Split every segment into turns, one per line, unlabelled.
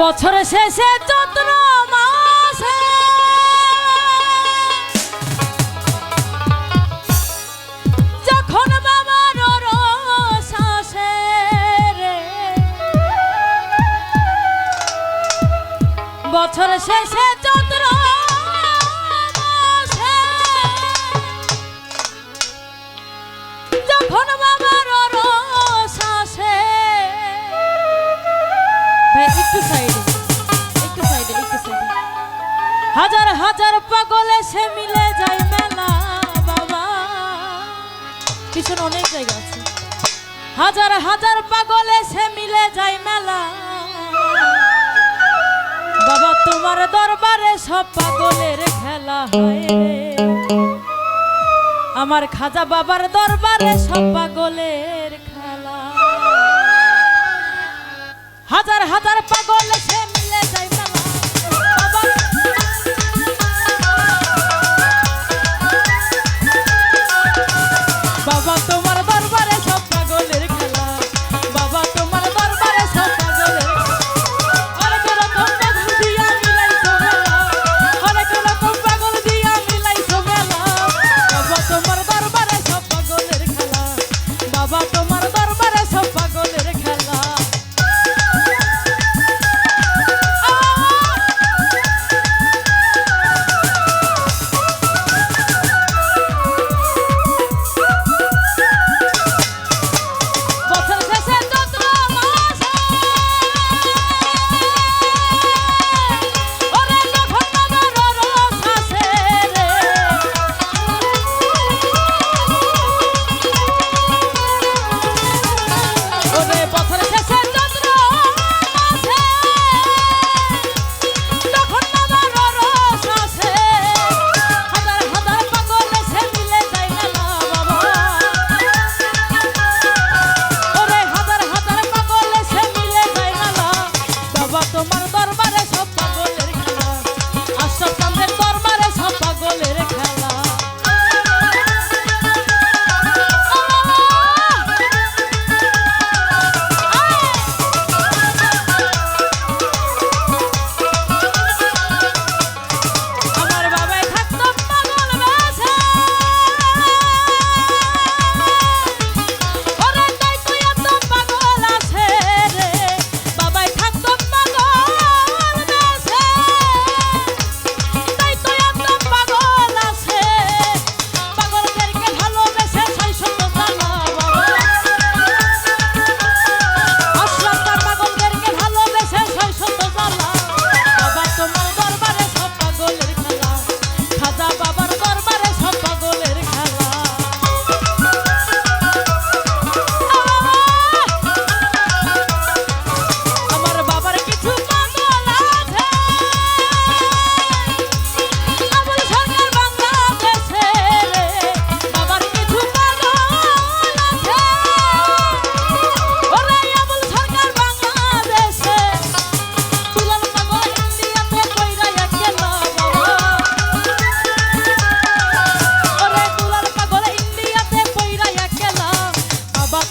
বছর শেষে বছর শেষে চন্দ্র যখন বাবার রস আসে, ভাই, একটু সাইডে একটু সাইডে একটু সাইডে। হাজার হাজার পাগল এসে মিলে যায় মেলা বাবা। পিছনে অনেক জায়গা আছে। হাজার হাজার পাগল এসে মিলে যায় মেলা তোমার দরবারে সব পাগলের খেলা হয় আমার খাজা বাবার দরবারে সব পাগলের খেলা হাজার হাজার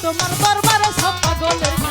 তোমার বারবার সব পাগলের